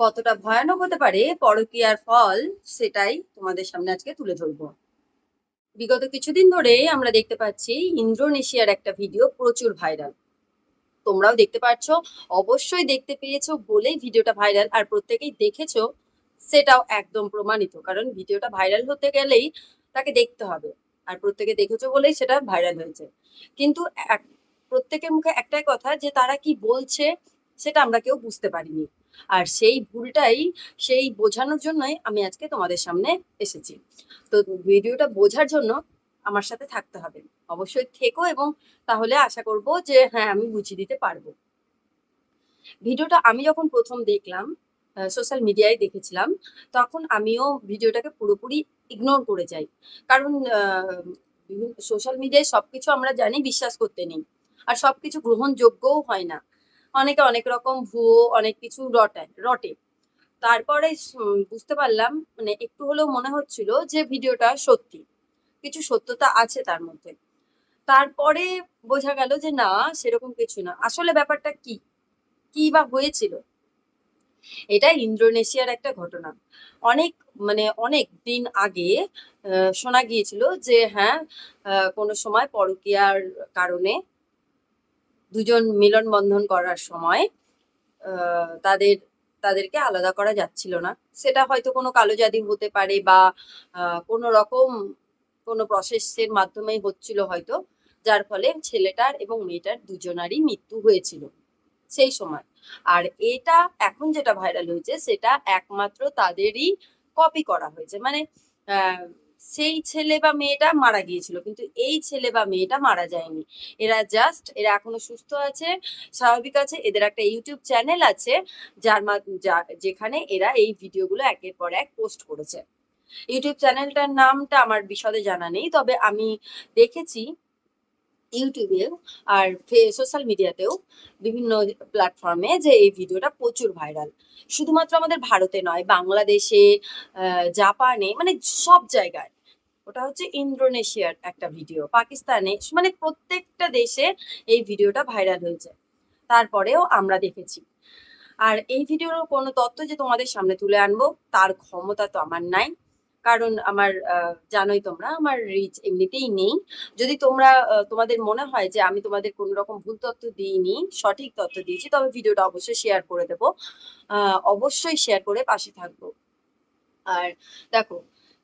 কতটা ভয়ানক হতে পারে পরকীয়ার ফল সেটাই তোমাদের সামনে আজকে তুলে ধরবো। বিগত কিছুদিন ধরে আমরা দেখতে পাচ্ছি ইন্ডোনেশিয়ার একটা ভিডিও প্রচুর ভাইরাল। তোমরাও দেখতে পাচ্ছ অবশ্যই দেখতে পেয়েছ বলেই ভিডিওটা ভাইরাল আর প্রত্যেকেই দেখেছ সেটাও একদম প্রমাণিত, কারণ ভিডিওটা ভাইরাল হতে গেলেই তাকে দেখতে হবে আর প্রত্যেকে দেখেছ বলেই সেটা ভাইরাল হয়েছে। কিন্তু প্রত্যেকের মুখে একটাই কথা যে তারা কি বলছে সেটা আমরা কেউ বুঝতে পারিনি। আর সেই ভুলটাই, সেই বোঝানোর জন্যই আমি আজকে তোমাদের সামনে এসেছি। তো ভিডিওটা বোঝার জন্য আমার সাথে থাকতে হবে। অবশ্যই থেকো এবং তাহলে আশা করব যে হ্যাঁ আমি বুঝিয়ে দিতে পারব। ভিডিওটা আমি যখন প্রথম দেখলাম সোশ্যাল মিডিয়ায় দেখেছিলাম, তখন আমিও ভিডিওটাকে পুরোপুরি ইগনোর করে যাই। কারণ সোশ্যাল মিডিয়ায় সবকিছু আমরা জানি বিশ্বাস করতে নেই। আর সবকিছু গ্রহণযোগ্যও হয় না। অনেকে অনেক রকম ভুয়ো, অনেক কিছু রটায়, রটে। তারপরে বুঝতে পারলাম মানে একটু হলেও মনে হচ্ছিল যে ভিডিওটা সত্যি, কিছু সত্যতা আছে তার মধ্যে। তারপরে বোঝা গেল যে না, সেরকম কিছু না। আসলে ব্যাপারটা কি? কি বা হয়েছিল? এটা ইন্দোনেশিয়ার একটা ঘটনা। অনেক মানে অনেক দিন আগে শোনা গিয়েছিল যে হ্যাঁ কোনো সময় পরকীয়ার কারণে দুজন মিলন বন্ধন করার সময় তাদের, তাদেরকে আলাদা করা যাচ্ছিল না। সেটা হয়তো কোনো কালো জাদি হতে পারে বা কোনো রকম কোনো প্রসেসের মাধ্যমেই হচ্ছিল হয়তো, যার ফলে ছেলেটার এবং মেয়েটার দুজনারই মৃত্যু হয়েছিল সেই সময়। আর এটা এখন যেটা ভাইরাল হয়েছে, সেটা একমাত্র তাদেরই কপি করা হয়েছে। মানে সেই ছেলে বা মেয়েটা মারা গিয়েছিল, কিন্তু এই ছেলে বা মেয়েটা মারা যায়নি। এরা জাস্ট এরা এখনও সুস্থ আছে, স্বাভাবিক আছে, এদের একটা ইউটিউব চ্যানেল আছে, যার যেখানে এরা এই ভিডিওগুলো একের পর এক পোস্ট করেছে। ইউটিউব চ্যানেলটার নামটা আমার বিশদে জানা নেই, তবে আমি দেখেছি ইউটিউবেও আর সোশ্যাল মিডিয়াতেও বিভিন্ন প্ল্যাটফর্মে যে এই ভিডিওটা প্রচুর ভাইরাল শুধুমাত্র আমাদের ভারতে নয়, বাংলাদেশে জাপানে মানে সব জায়গায়। ওটা হচ্ছে ইন্দোনেশিয়ার একটা ভিডিও পাকিস্তানে মানে প্রত্যেকটা দেশে এই ভিডিওটা ভাইরাল হয়েছে। তারপরেও আমরা দেখেছি। আর এই ভিডিওর কোনো তথ্য যে তোমাদের সামনে তুলে আনব, তার ক্ষমতা তো আমার নাই। কারণ আমার জানোই তোমরা, আমার রিচ এমনিতেই নেই। যদি তোমরা তোমাদের মনে হয় যে আমি তোমাদের কোনো রকম ভুল তথ্য দিইনি, সঠিক তথ্য দিয়েছি, তবে ভিডিওটা অবশ্যই শেয়ার করে দেবো। অবশ্যই শেয়ার করে পাশে থাকব। আর দেখো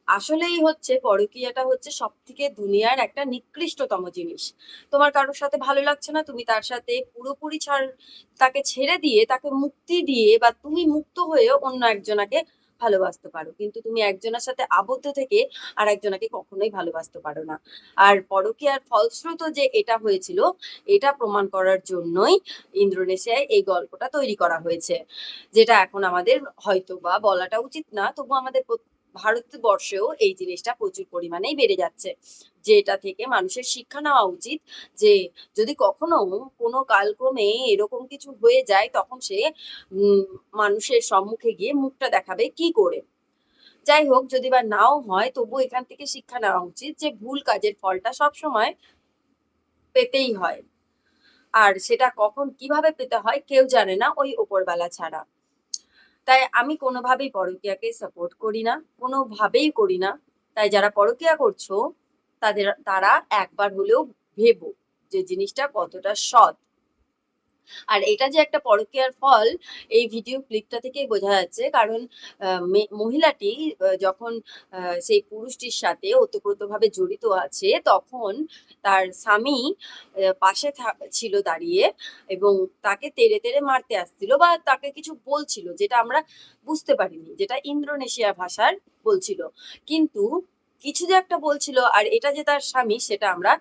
আসলেই হচ্ছে পরকীয়াটা হচ্ছে সব থেকে দুনিয়ার একটা নিকৃষ্টতম জিনিস। তোমার কারোর সাথে ভালো লাগছে না, তুমি তার সাথে পুরোপুরি ছাড়, তাকে ছেড়ে দিয়ে, তাকে মুক্তি দিয়ে বা তুমি মুক্ত হয়ে অন্য একজনাকে ভালোবাসতে পারো। কিন্তু তুমি একজনের সাথে আবদ্ধ থেকে আর একজনাকে কখনোই ভালোবাসতে পারো না। আর পরকীয়ার ফলশ্রুত যে এটা হয়েছিল, এটা প্রমাণ করার জন্যই ইন্দোনেশিয়ায় এই গল্পটা তৈরি করা হয়েছে। যেটা এখন আমাদের হয়তো বা বলাটা উচিত না, তবু আমাদের ভারতবর্ষেও এই জিনিসটা প্রচুর পরিমাণেই বেড়ে যাচ্ছে। যেটা থেকে মানুষের শিক্ষা নেওয়া উচিত যে, যদি কখনো কোনো কালক্রমে এরকম কিছু হয়ে যায়, তখন সে মানুষের সম্মুখে গিয়ে মুখটা দেখাবে কি করে? যাই হোক, যদি বা নাও হয় তবু এখান থেকে শিক্ষা নেওয়া উচিত যে, ভুল কাজের ফলটা সব সময় পেতেই হয়। আর সেটা কখন কীভাবে পেতে হয়, কেউ জানে না, ওই ওপরবেলা ছাড়া। তাই আমি কোনোভাবেই পরকীয়াকে সাপোর্ট করি না, কোনোভাবেই করি না। তাই যারা পরকীয়া করছ, তাদের, তারা একবার হলেও ভেবো যে জিনিসটা কতটা সৎ। আর এটা যে একটা পরকীয়ার ফল, এই ভিডিও ক্লিপটা থেকেই বোঝা যাচ্ছে। কারণ মহিলাটি যখন সেই পুরুষটির সাথে ওতপ্রোতভাবে জড়িত আছে, তখন তার স্বামী পাশে ছিল দাঁড়িয়ে এবং তাকে তেড়ে তেড়ে মারতে আসছিল বা তাকে কিছু বলছিল, যেটা আমরা বুঝতে পারিনি, যেটা ইন্দোনেশিয়া ভাষার বলছিল। কিন্তু কিছু যে একটা বলছিল আর এটা যে তার স্বামী সেটা আমরা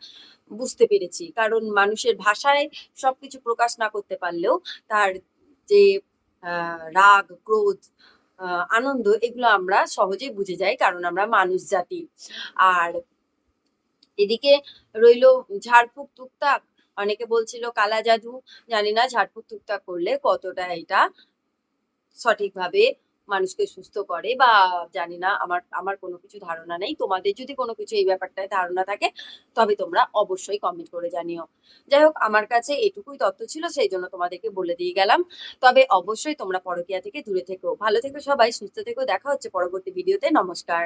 বুঝতে পেরেছি। কারণ মানুষের ভাষায় সবকিছু প্রকাশ না করতে পারলেও তার যে রাগ, ক্রোধ আনন্দ এগুলো আমরা সহজেই বুঝে যাই কারণ আমরা মানুষ জাতি। আর এদিকে রইল ঝাড়ফুঁক টুকটাক অনেকে বলছিল, কালা জাদু? জানি না, ঝাড়ফুঁক টুকটাক করলে কতটা এটা সঠিকভাবে মানুষকে সুস্থ করে বা জানি না, আমার আমার কোনো কিছু ধারণা নেই। তোমাদের যদি কোনো কিছু এই ব্যাপারটায় ধারণা থাকে, তবে তোমরা অবশ্যই কমেন্ট করে জানিও। যাই হোক, আমার কাছে এটুকুই তথ্য ছিল, সেই জন্য তোমাদেরকে বলে দিয়ে গেলাম। তবে অবশ্যই তোমরা পরকিয়া থেকে দূরে থেকো। ভালো থেকো সবাই, সুস্থ থেকো। দেখা হচ্ছে পরবর্তী ভিডিওতে নমস্কার।